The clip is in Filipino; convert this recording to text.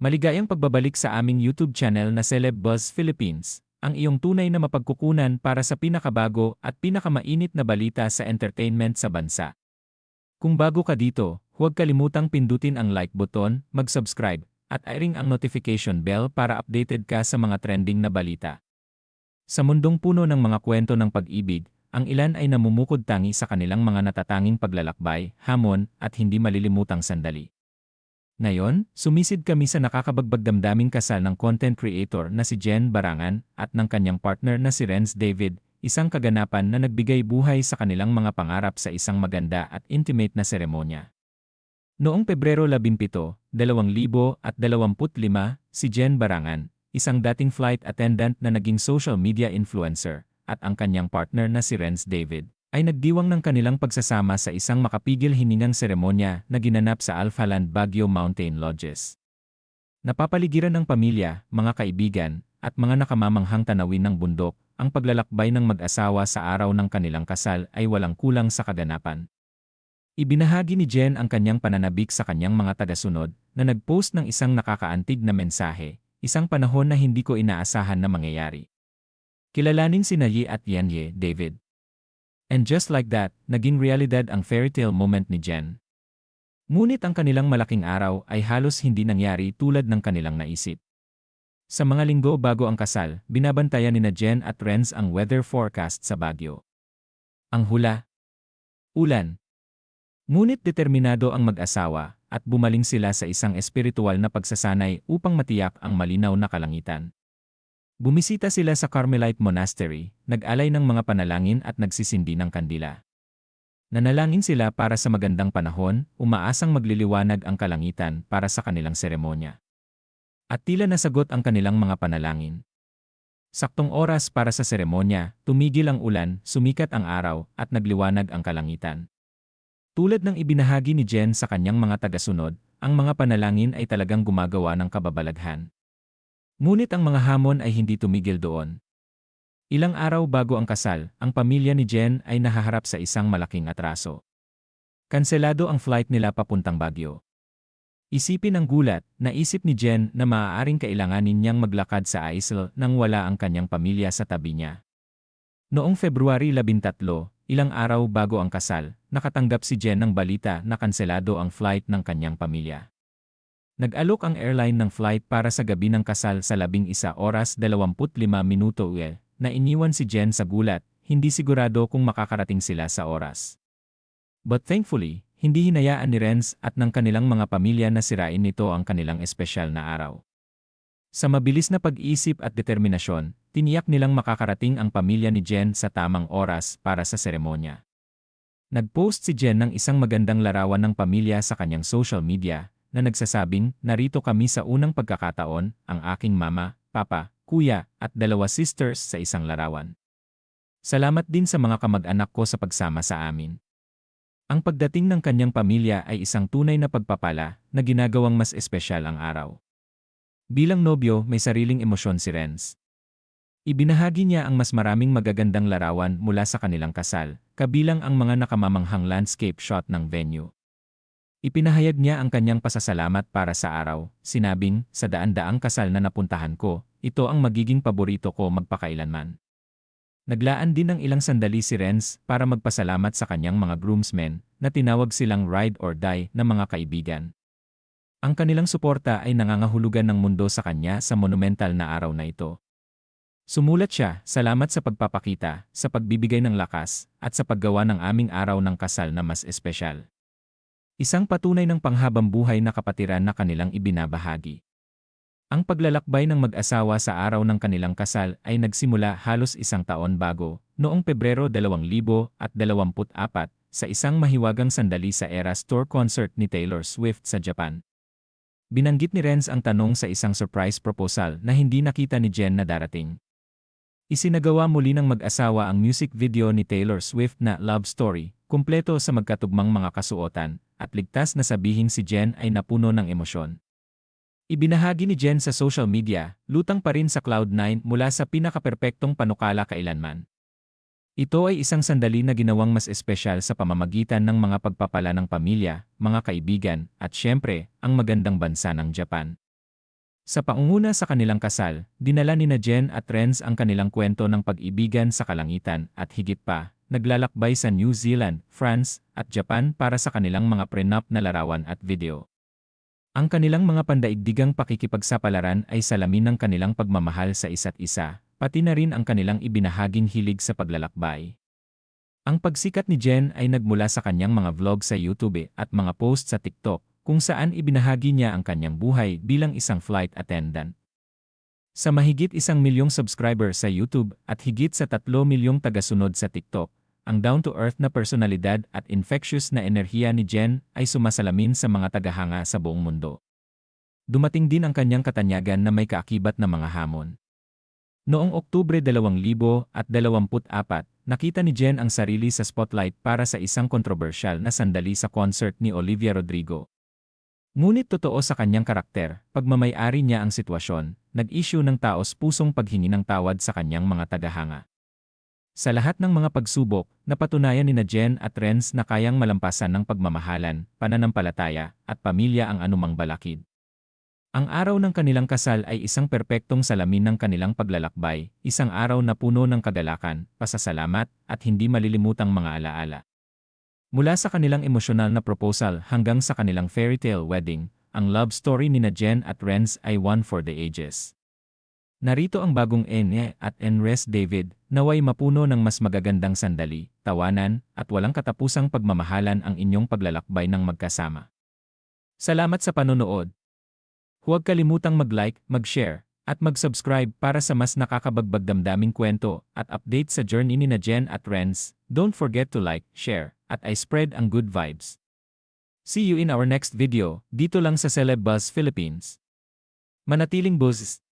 Maligayang pagbabalik sa aming YouTube channel na Celeb Buzz Philippines, ang iyong tunay na mapagkukunan para sa pinakabago at pinakamainit na balita sa entertainment sa bansa. Kung bago ka dito, huwag kalimutang pindutin ang like button, mag-subscribe, at i-ring ang notification bell para updated ka sa mga trending na balita. Sa mundong puno ng mga kwento ng pag-ibig, ang ilan ay namumukod tangi sa kanilang mga natatanging paglalakbay, hamon, at hindi malilimutang sandali. Ngayon, sumisid kami sa nakakabagbag damdaming kasal ng content creator na si Jen Barangan at ng kanyang partner na si Renz David, isang kaganapan na nagbigay buhay sa kanilang mga pangarap sa isang maganda at intimate na seremonya. Noong Pebrero 17, 2025, si Jen Barangan, isang dating flight attendant na naging social media influencer, at ang kanyang partner na si Renz David, ay nagdiwang ng kanilang pagsasama sa isang makapigil hiningang seremonya na ginanap sa Alphaland Baguio Mountain Lodges. Napapaligiran ng pamilya, mga kaibigan, at mga nakamamanghang tanawin ng bundok, ang paglalakbay ng mag-asawa sa araw ng kanilang kasal ay walang kulang sa kaganapan. Ibinahagi ni Jen ang kanyang pananabik sa kanyang mga tagasunod na nagpost ng isang nakakaantig na mensahe, isang panahon na hindi ko inaasahan na mangyayari. Kilalanin si Nayi at Yanye, David. And just like that, naging realidad ang fairytale moment ni Jen. Ngunit ang kanilang malaking araw ay halos hindi nangyari tulad ng kanilang naisip. Sa mga linggo bago ang kasal, binabantayan ni na Jen at Renz ang weather forecast sa Baguio. Ang hula. Ulan. Ngunit determinado ang mag-asawa at bumaling sila sa isang espiritual na pagsasanay upang matiyak ang malinaw na kalangitan. Bumisita sila sa Carmelite Monastery, nag-alay ng mga panalangin at nagsisindi ng kandila. Nanalangin sila para sa magandang panahon, umaasang magliliwanag ang kalangitan para sa kanilang seremonya. At tila nasagot ang kanilang mga panalangin. Saktong oras para sa seremonya, tumigil ang ulan, sumikat ang araw, at nagliwanag ang kalangitan. Tulad ng ibinahagi ni Jen sa kanyang mga tagasunod, ang mga panalangin ay talagang gumagawa ng kababalaghan. Ngunit ang mga hamon ay hindi tumigil doon. Ilang araw bago ang kasal, ang pamilya ni Jen ay nahaharap sa isang malaking atraso. Kanselado ang flight nila papuntang Baguio. Isipin ang gulat, naisip ni Jen na maaaring kailanganin niyang maglakad sa Aisle nang wala ang kanyang pamilya sa tabi niya. Noong February 13, ilang araw bago ang kasal, nakatanggap si Jen ng balita na kanselado ang flight ng kanyang pamilya. Nag-alok ang airline ng flight para sa gabi ng kasal sa 11 oras 25 minuto uel, na iniwan si Jen sa gulat, hindi sigurado kung makakarating sila sa oras. But thankfully, hindi hinayaan ni Renz at ng kanilang mga pamilya na sirain nito ang kanilang espesyal na araw. Sa mabilis na pag-iisip at determinasyon, tiniyak nilang makakarating ang pamilya ni Jen sa tamang oras para sa seremonya. Nag-post si Jen ng isang magandang larawan ng pamilya sa kanyang social media, na nagsasabing, narito kami sa unang pagkakataon, ang aking mama, papa, kuya, at dalawa sisters sa isang larawan. Salamat din sa mga kamag-anak ko sa pagsama sa amin. Ang pagdating ng kanyang pamilya ay isang tunay na pagpapala na ginagawang mas espesyal ang araw. Bilang nobyo, may sariling emosyon si Renz. Ibinahagi niya ang mas maraming magagandang larawan mula sa kanilang kasal, kabilang ang mga nakamamanghang landscape shot ng venue. Ipinahayag niya ang kanyang pasasalamat para sa araw, sinabing, sa daan-daang kasal na napuntahan ko, ito ang magiging paborito ko magpakailanman. Naglaan din ng ilang sandali si Renz para magpasalamat sa kanyang mga groomsmen na tinawag silang ride or die na mga kaibigan. Ang kanilang suporta ay nangangahulugan ng mundo sa kanya sa monumental na araw na ito. Sumulat siya, salamat sa pagpapakita, sa pagbibigay ng lakas, at sa paggawa ng aming araw ng kasal na mas espesyal. Isang patunay ng panghabang buhay na kapatiran na kanilang ibinabahagi. Ang paglalakbay ng mag-asawa sa araw ng kanilang kasal ay nagsimula halos isang taon bago, noong Pebrero 2024, sa isang mahiwagang sandali sa Eras Tour concert ni Taylor Swift sa Japan. Binanggit ni Renz ang tanong sa isang surprise proposal na hindi nakita ni Jen na darating. Isinagawa muli ng mag-asawa ang music video ni Taylor Swift na Love Story, kumpleto sa magkatugmang mga kasuotan, at ligtas na sabihin si Jen ay napuno ng emosyon. Ibinahagi ni Jen sa social media, lutang pa rin sa Cloud9 mula sa pinakaperpektong panukala kailanman. Ito ay isang sandali na ginawang mas espesyal sa pamamagitan ng mga pagpapala ng pamilya, mga kaibigan, at syempre, ang magandang bansa ng Japan. Sa paunguna sa kanilang kasal, dinala ni na Jen at Renz ang kanilang kwento ng pag-ibigan sa kalangitan at higit pa, naglalakbay sa New Zealand, France, at Japan para sa kanilang mga prenup na larawan at video. Ang kanilang mga pandaigdigang pakikipagsapalaran ay salamin ng kanilang pagmamahal sa isa't isa, pati na rin ang kanilang ibinahaging hilig sa paglalakbay. Ang pagsikat ni Jen ay nagmula sa kanyang mga vlog sa YouTube at mga post sa TikTok, kung saan ibinahagi niya ang kanyang buhay bilang isang flight attendant. Sa mahigit isang milyong subscriber sa YouTube at higit sa tatlo milyong tagasunod sa TikTok, ang down-to-earth na personalidad at infectious na enerhiya ni Jen ay sumasalamin sa mga tagahanga sa buong mundo. Dumating din ang kanyang katanyagan na may kaakibat na mga hamon. Noong Oktubre 2024, nakita ni Jen ang sarili sa spotlight para sa isang kontrobersyal na sandali sa concert ni Olivia Rodrigo. Ngunit totoo sa kanyang karakter, pagmamayari niya ang sitwasyon, nag-issue ng taos pusong paghingi ng tawad sa kanyang mga tagahanga. Sa lahat ng mga pagsubok, napatunayan ni na Jen at Renz na kayang malampasan ng pagmamahalan, pananampalataya, at pamilya ang anumang balakid. Ang araw ng kanilang kasal ay isang perpektong salamin ng kanilang paglalakbay, isang araw na puno ng kagalakan, pasasalamat, at hindi malilimutang mga alaala. Mula sa kanilang emosyonal na proposal hanggang sa kanilang fairy tale wedding, ang love story ni na Jen at Renz ay one for the ages. Narito ang bagong Ene at Enres David, naway mapuno ng mas magagandang sandali, tawanan, at walang katapusang pagmamahalan ang inyong paglalakbay ng magkasama. Salamat sa panonood. Huwag kalimutang mag-like, mag-share, at mag-subscribe para sa mas nakakabagbag damdaming kwento at update sa journey ni na Jen at Renz. Don't forget to like, share, at I spread ang good vibes. See you in our next video, dito lang sa Celeb Buzz Philippines. Manatiling buzz!